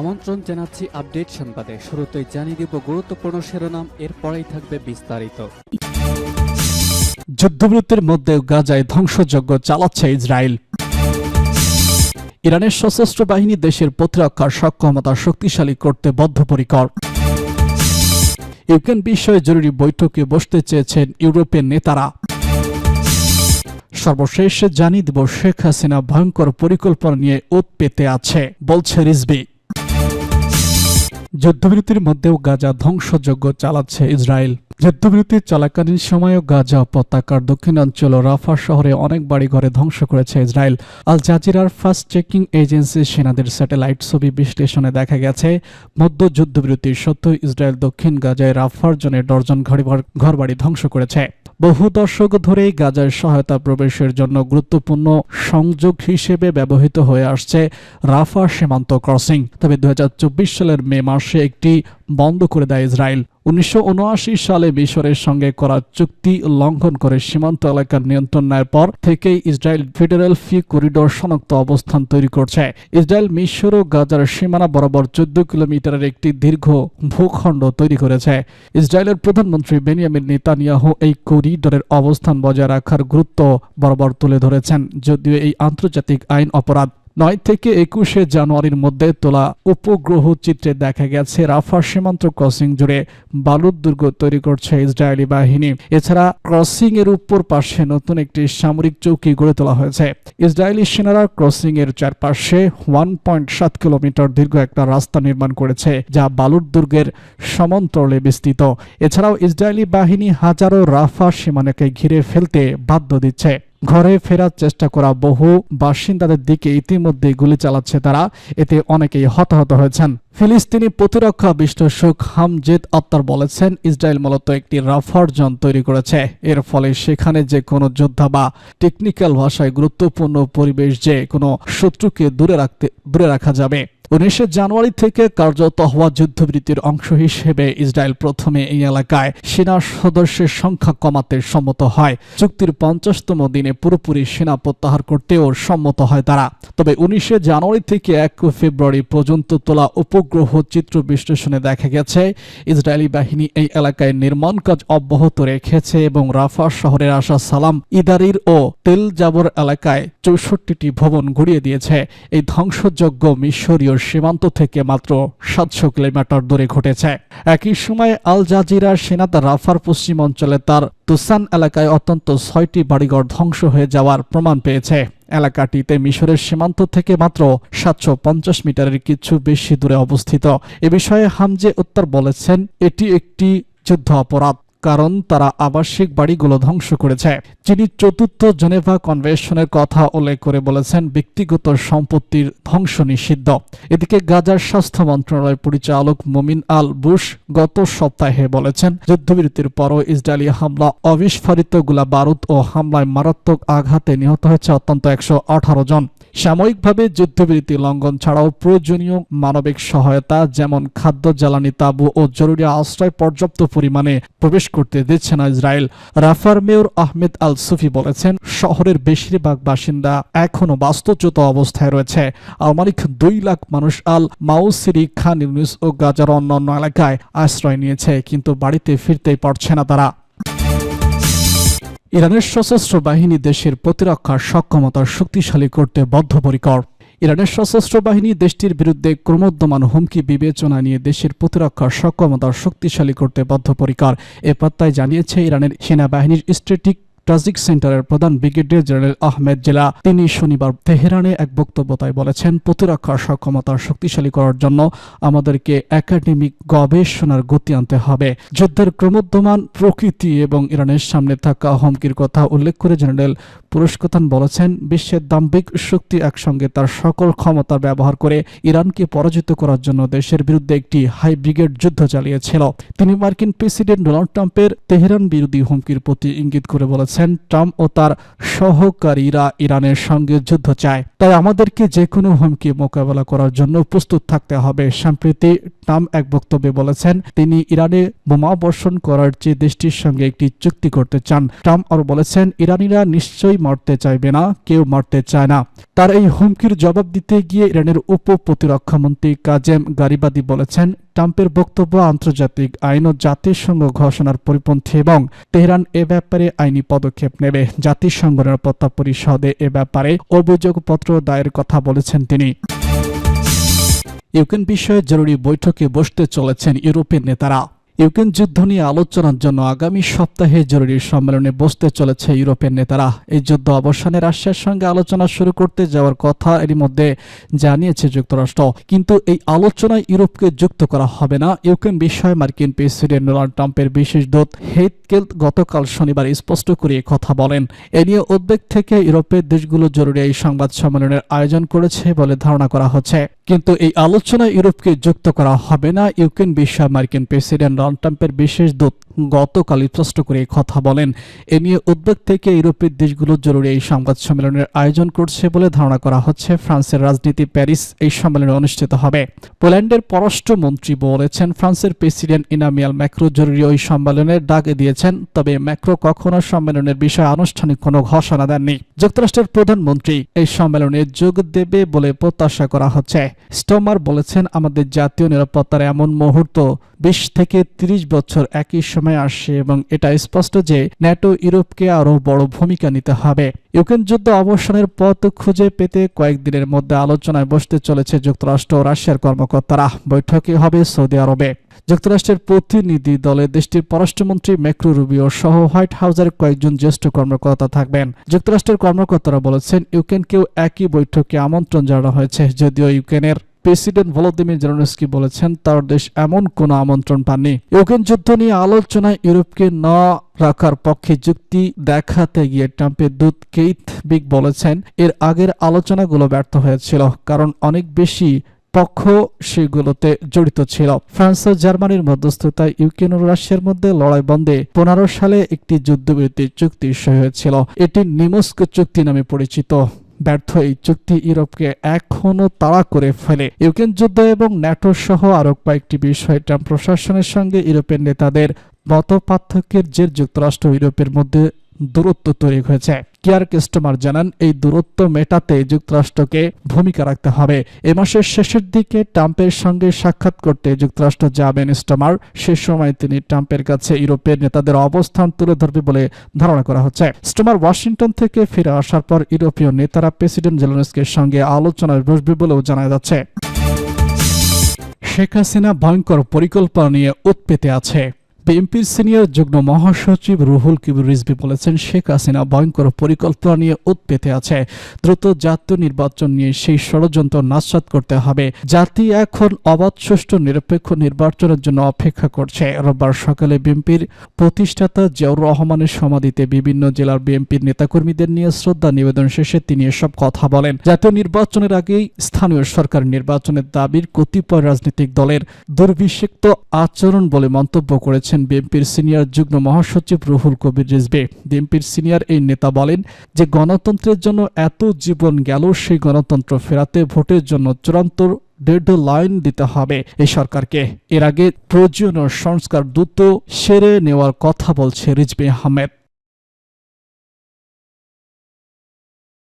আমন্ত্রণ জানাচ্ছি আপডেট সংবাদে। শুরুতেই জানিয়ে দিব গুরুত্বপূর্ণ শিরোনাম, এরপরেই থাকবে বিস্তারিত। যুদ্ধবিরতির মধ্যে গাজায় ধ্বংসযজ্ঞ চালাচ্ছে ইসরায়েল। ইরানের সশস্ত্র বাহিনী দেশের প্রতিরক্ষার সক্ষমতা শক্তিশালী করতে বদ্ধপরিকর। ইউক্রেন বিষয়ে জরুরি বৈঠকে বসতে চেয়েছেন ইউরোপের নেতারা। সর্বশেষ জানিয়ে দেব শেখ হাসিনা ভয়ঙ্কর পরিকল্পনা নিয়ে ওত পেতে আছে, বলছে রিজবি যুদ্ধবিরতির মধ্যেও গাজা ধ্বংসযজ্ঞ চালাচ্ছে ইসরায়েল। যুদ্ধবিরতি চলাকালীন সময়ও গাজা উপত্যকার দক্ষিণাঞ্চল রাফা শহরে অনেক বাড়িঘরে ধ্বংস করেছে ইসরায়েল। আল জাজিরার ফাস্ট চেকিং এজেন্সি সেনাদের স্যাটেলাইট ছবি বিশ্লেষণে দেখা গেছে, মধ্য যুদ্ধবিরতির সত্ত্বেও ইসরায়েল দক্ষিণ গাজায় রাফার জনে ডর্জন ঘরবাড়ি ধ্বংস করেছে। বহু দশক ধরেই গাজার সহায়তা প্রবেশের জন্য গুরুত্বপূর্ণ সংযোগ হিসেবে ব্যবহৃত হয়ে আসছে রাফা সীমান্ত ক্রসিং। তবে দুহাজার চব্বিশ সালের মে মাসে একটি বন্ধ করে দেয় ইসরায়েল। উনিশশো উনআশি সালে মিশরের সঙ্গে করা চুক্তি লঙ্ঘন করে সীমান্ত এলাকার নিয়ন্ত্রণ নেওয়ার পর থেকেই ইসরায়েল ফেডারেল ফি করিডোর শনাক্ত অবস্থান তৈরি করছে। ইসরায়েল মিশর ও গাজার সীমানা বরাবর চোদ্দ কিলোমিটারের একটি দীর্ঘ ভূখণ্ড তৈরি করেছে। ইসরায়েলের প্রধানমন্ত্রী বেনিয়ামিন নেতানিয়াহু এই করিডোরের অবস্থান বজায় রাখার গুরুত্ব বরাবর তুলে ধরেছেন, যদিও এই আন্তর্জাতিক আইন অপরাধ। নয় থেকে একুশে জানুয়ারির মধ্যে তোলা উপগ্রহ চিত্রে দেখা গেছে রাফা সীমান্ত ক্রসিং জুড়ে বালুর দুর্গ তৈরি করছে ইসরায়েলি বাহিনী। এছাড়া ক্রসিং এর উপর পাশে নতুন একটি সামরিক চৌকি গড়ে তোলা হয়েছে। ইসরায়েলি সেনারা ক্রসিং এর চারপাশে ওয়ান পয়েন্ট সাত কিলোমিটার দীর্ঘ একটা রাস্তা নির্মাণ করেছে, যা বালুর দুর্গের সমান্তরালে বিস্তৃত। এছাড়াও ইসরায়েলি বাহিনী হাজারো রাফা সীমানাকে ঘিরে ফেলতে বাধ্য দিচ্ছে। ঘরে ফেরার চেষ্টা করা বহু বাসিন্দাদের দিকে ইতিমধ্যে গুলি চালাচ্ছে তারা। এতে অনেকেই হতাহত হয়েছেন। ফিলিস্তিনি প্রতিরক্ষা বিশ্লেষক হামজেদ আত্মার বলেছেন, ইসরায়েল মূলত একটি রাফার জন তৈরি করেছে। এর ফলে সেখানে যে কোনো যোদ্ধা বা টেকনিক্যাল ভাষায় গুরুত্বপূর্ণ পরিবেশ যে কোনো শত্রুকে দূরে রাখতে, দূরে রাখা যাবে। উনিশে জানুয়ারি থেকে কার্যত হওয়া যুদ্ধবিরতির অংশ হিসেবে ইসরায়েল প্রথমে এই এলাকায় সেনা সদস্যের সংখ্যা কমাতে সম্মত হয়। চুক্তির পঞ্চাশতম দিনে পুরোপুরি সেনা প্রত্যাহার করতেও সম্মত হয় তারা। তবে উনিশে জানুয়ারি থেকে এক ফেব্রুয়ারি পর্যন্ত তোলা উপগ্রহ চিত্র বিশ্লেষণে দেখা গেছে, ইসরায়েলি বাহিনী এই এলাকায় নির্মাণ কাজ অব্যাহত রেখেছে এবং রাফা শহরের আসা সালাম ইদারির ও তেল জাবর এলাকায় চৌষট্টিটি ভবন গুড়িয়ে দিয়েছে। এই ধ্বংসযজ্ঞ মিশরীয় সীমান্ত থেকে মাত্র সাতশো কিলোমিটার দূরে ঘটেছে। একই সময় আল জাজিরার সেনাত রাফার পশ্চিম অঞ্চলে তার তুসান এলাকায় অত্যন্ত ছয়টি বাড়িঘর ধ্বংস হয়ে যাওয়ার প্রমাণ পেয়েছে। এলাকাটিতে মিশরের সীমান্ত থেকে মাত্র সাতশো পঞ্চাশ মিটারের কিছু বেশি দূরে অবস্থিত। এ বিষয়ে হামজে উত্তর বলেছেন, এটি একটি যুদ্ধ অপরাধ কারণ তারা আবাসিক বাড়িগুলো ধ্বংস করেছে। যিনি চতুর্থ জেনেভা কনভেনশনের কথা উল্লেখ করে বলেছেন, ব্যক্তিগত সম্পত্তির ধ্বংস নিষিদ্ধ। এদিকে গাজার স্বাস্থ্য মন্ত্রণালয়ের পরিচালক মমিন আল বুশ গত সপ্তাহে বলেছেন, যুদ্ধবিরতির পরও ইসরায়েলি হামলা অবিস্ফোরিতগুলা বারুদ ও হামলায় মারাত্মক আঘাতে নিহত হয়েছে অত্যন্ত একশো আঠারো জন। সাময়িকভাবে যুদ্ধবিরতি লঙ্ঘন ছাড়াও প্রয়োজনীয় মানবিক সহায়তা, যেমন খাদ্য জ্বালানি তাবু ও জরুরি আশ্রয় পর্যাপ্ত পরিমাণে প্রবেশ করতে দিচ্ছে না ইসরায়েল। রাফার মেয়র আহমেদ আল সুফি বলেছেন, শহরের বেশিরভাগ বাসিন্দা এখনও বাস্তুচ্যুত অবস্থায় রয়েছে। আলমারিক দুই লাখ মানুষ আল মাউসিরি খান ইউনিস ও গাজার অন্যান্য এলাকায় আশ্রয় নিয়েছে, কিন্তু বাড়িতে ফিরতেই পারছে না তারা। ইরানের সশস্ত্র বাহিনী দেশের প্রতিরক্ষার সক্ষমতা শক্তিশালী করতে বদ্ধপরিকর। ইরানের সশস্ত্র বাহিনী দেশটির বিরুদ্ধে ক্রমোদ্যমান হুমকি বিবেচনা নিয়ে দেশের প্রতিরক্ষার সক্ষমতা শক্তিশালী করতে বদ্ধপরিকর। এ পাত্তায় জানিয়েছে ইরানের সেনাবাহিনীর স্ট্রেটিক ট্রাজিক সেন্টারের প্রধান ব্রিগেডিয়ার জেনারেল আহমেদ জেলা। তিনি শনিবার তেহরানে এক বক্তব্যতায় বলেছেন, প্রতিরক্ষার সক্ষমতা শক্তিশালী করার জন্য আমাদেরকে একাডেমিক গবেষণার গতি আনতে হবে। যুদ্ধের ক্রমোদ্যমান প্রকৃতি এবং ইরানের সামনে থাকা হুমকির কথা উল্লেখ করে জেনারেল পুরস্কতান বলেছেন, বিশ্বের দাম্ভিক শক্তি একসঙ্গে তার সকল ক্ষমতা ব্যবহার করে ইরানকে পরাজিত করার জন্য দেশের বিরুদ্ধে একটি হাই ব্রিগেড যুদ্ধ চালিয়েছিল। তিনি মার্কিন প্রেসিডেন্ট ডোনাল্ড ট্রাম্পের তেহরান বিরোধী হুমকির প্রতি ইঙ্গিত করে বলেছেন বলেছেন ট্রাম্প ও তার সহকারীরা ইরানের সঙ্গে যুদ্ধ চায়। তাই আমাদেরকে যে কোনো হুমকি মোকাবেলা করার জন্য প্রস্তুত থাকতে হবে। সম্প্রতি ট্রাম্প এক বক্তব্যে বলেছেন, তিনি ইরানে বোমা বর্ষণ করার চেয়ে দেশটির সঙ্গে একটি চুক্তি করতে চান। ট্রাম্প আরও বলেছেন, ইরানিরা নিশ্চয়ই মারতে চাইবে না, কেউ মারতে চায় না। তার এই হুমকির জবাব দিতে গিয়ে ইরানের উপ প্রতিরক্ষামন্ত্রী কাজেম গারিবাদি বলেছেন, ট্রাম্পের বক্তব্য আন্তর্জাতিক আইন ও জাতিসংঘ ঘোষণার পরিপন্থী এবং তেহরান এ ব্যাপারে আইনি পদক্ষেপ নেবে। জাতিসংঘ নিরাপত্তা পরিষদে এ ব্যাপারে অভিযোগপত্র দায়ের কথা বলেছেন তিনি। ইউক্রেন বিষয়ে জরুরি বৈঠকে বসতে চলেছেন ইউরোপের নেতারা। ইউক্রেন যুদ্ধ নিয়ে আলোচনার জন্য আগামী সপ্তাহে জরুরি সম্মেলনে বসতে চলেছে ইউরোপের নেতারা। এই যুদ্ধ অবসানের রাশিয়ার সঙ্গে আলোচনা শুরু করতে যাওয়ার কথা এরই মধ্যে জানিয়েছে যুক্তরাষ্ট্র। কিন্তু এই আলোচনায় ইউরোপকে যুক্ত করা হবে না। ইউক্রেন বিষয়ে মার্কিন প্রেসিডেন্ট ডোনাল্ড ট্রাম্পের বিশেষ দূত হেইথকেল গতকাল শনিবার স্পষ্ট করে কথা বলেন। এ নিয়ে উদ্বেগ থেকে ইউরোপের দেশগুলো জরুরি এই সংবাদ সম্মেলনের আয়োজন করেছে বলে ধারণা করা হচ্ছে। কিন্তু এই আলোচনায় ইউরোপকে যুক্ত করা হবে না। ইউক্রেন বিষয়ে মার্কিন প্রেসিডেন্ট ডোনাল্ড ট্রাম্পের বিশেষ দূত গতকাল স্পষ্ট করে কথা বলেন। এ নিয়ে উদ্বেগ থেকে ইউরোপের দেশগুলো জরুরি এই সংবাদ সম্মেলনের আয়োজন করছে বলে ধারণা করা হচ্ছে। ফ্রান্সের রাজনীতি প্যারিস এই সম্মেলনে অনুষ্ঠিত হবে। পোল্যান্ডের পররাষ্ট্রমন্ত্রী বলেছেন, ফ্রান্সের প্রেসিডেন্ট ইনামিয়াল ম্যাক্রো জরুরি ওই সম্মেলনের ডাক দিয়েছেন। তবে ম্যাক্রো কখনো সম্মেলনের বিষয়ে আনুষ্ঠানিক কোনো ঘোষণা দেননি। যুক্তরাষ্ট্রের প্রধানমন্ত্রী এই সম্মেলনে যোগ দেবে বলে প্রত্যাশা করা হচ্ছে। স্টোমার বলেছেন, আমাদের জাতীয় নিরাপত্তার এমন মুহূর্ত বিশ থেকে তিরিশ বছর একই সময় আসছে এবং এটা স্পষ্ট যে ন্যাটো ইউরোপকে আরও বড় ভূমিকা নিতে হবে। ইউক্রেন যুদ্ধ অবসানের পথ খুঁজে পেতে কয়েকদিনের মধ্যে আলোচনায় বসতে চলেছে যুক্তরাষ্ট্র ও রাশিয়ার কর্মকর্তারা। বৈঠকে হবে সৌদি আরবে। যুক্তরাষ্ট্রের প্রতিনিধি দলে দেশটির পররাষ্ট্রমন্ত্রী মেক্রো রুবিও সহ হোয়াইট হাউসের কয়েকজন জ্যেষ্ঠ কর্মকর্তা থাকবেন। যুক্তরাষ্ট্রের কর্মকর্তারা বলেছেন, ইউক্রেনকেও একই বৈঠকে আমন্ত্রণ জানানো হয়েছে, যদিও ইউক্রেনের প্রেসিডেন্ট ভলোদিমির জেলনস্কি বলেছেন, তার দেশ এমন কোনো আমন্ত্রণ পাননি। ইউক্রেন যুদ্ধ নিয়ে আলোচনায় ইউরোপকে না রাখার পক্ষে যুক্তি দেখাতে গিয়ে ট্রাম্পের দূত কেইথ বিগ বলেছেন, এর আগের আলোচনাগুলো ব্যর্থ হয়েছিল, কারণ অনেক বেশি পক্ষ সেগুলোতে জড়িত ছিল। ফ্রান্স ও জার্মানির মধ্যস্থতায় ইউক্রেন ও রাশিয়ার মধ্যে লড়াই বন্ধে পনেরো সালে একটি যুদ্ধবিরতি চুক্তি হয়েছিল। এটি নিমস্ক চুক্তি নামে পরিচিত। ব্যর্থ এই চুক্তি ইউরোপকে এখনও তাড়া করে ফেলে। ইউক্রেন যুদ্ধ এবং ন্যাটো সহ আরও কয়েকটি বিষয়ে ট্রাম্প প্রশাসনের সঙ্গে ইউরোপের নেতাদের মত পার্থক্যের জের যুক্তরাষ্ট্র ইউরোপের মধ্যে দূরত্ব তৈরি হয়েছে। কিয়ার কেস্টমার জানান, এই দূরত্ব মেটাতে যুক্তরাষ্ট্রকে ভূমিকা রাখতে হবে। এ মাসের শেষের দিকে ট্রাম্পের সঙ্গে সাক্ষাৎ করতে যুক্তরাষ্ট্র যাবেন স্টমার। সে সময় তিনি ট্রাম্পের কাছে ইউরোপের নেতাদের অবস্থান তুলে ধরবে বলে ধারণা করা হচ্ছে। স্টমার ওয়াশিংটন থেকে ফিরে আসার পর ইউরোপীয় নেতারা প্রেসিডেন্ট জেলেনস্কির সঙ্গে আলোচনায় বসবে বলেও জানা যাচ্ছে। শেখ হাসিনা ভয়ঙ্কর পরিকল্পনা নিয়ে উৎপেতে আছে। বিএনপির সিনিয়র যুগ্ম মহাসচিব রুহুল কিবির রিজভি বলেছেন, শেখ হাসিনা ভয়ঙ্কর পরিকল্পনা নিয়ে উৎপেতে আছে। দ্রুত জাতীয় নির্বাচন নিয়ে সেই ষড়যন্ত্র নাশাত করতে হবে। জাতি এখন অবাধ, সুষ্ঠু, নিরপেক্ষ নির্বাচনের জন্য অপেক্ষা করছে। রোববার সকালে বিএনপির প্রতিষ্ঠাতা জিয়াউর রহমানের সমাধিতে বিভিন্ন জেলার বিএনপির নেতাকর্মীদের নিয়ে শ্রদ্ধা নিবেদন শেষে তিনি এসব কথা বলেন। জাতীয় নির্বাচনের আগেই স্থানীয় সরকার নির্বাচনের দাবির কতিপয় রাজনৈতিক দলের দুর্বিষিক্ত আচরণ বলে মন্তব্য করেছেন বিএনপির সিনিয়র যুগ্ম মহাসচিব রুহুল কবির রিজবে বিএনপির সিনিয়র এই নেতা বলেন যে গণতন্ত্রের জন্য এত জীবন গেল, সেই গণতন্ত্র ফেরাতে ভোটের জন্য চূড়ান্ত ডেড লাইন দিতে হবে এই সরকারকে। এর আগে প্রয়োজনীয় সংস্কার দ্রুত সেরে নেওয়ার কথা বলছে রিজবে আহমেদ।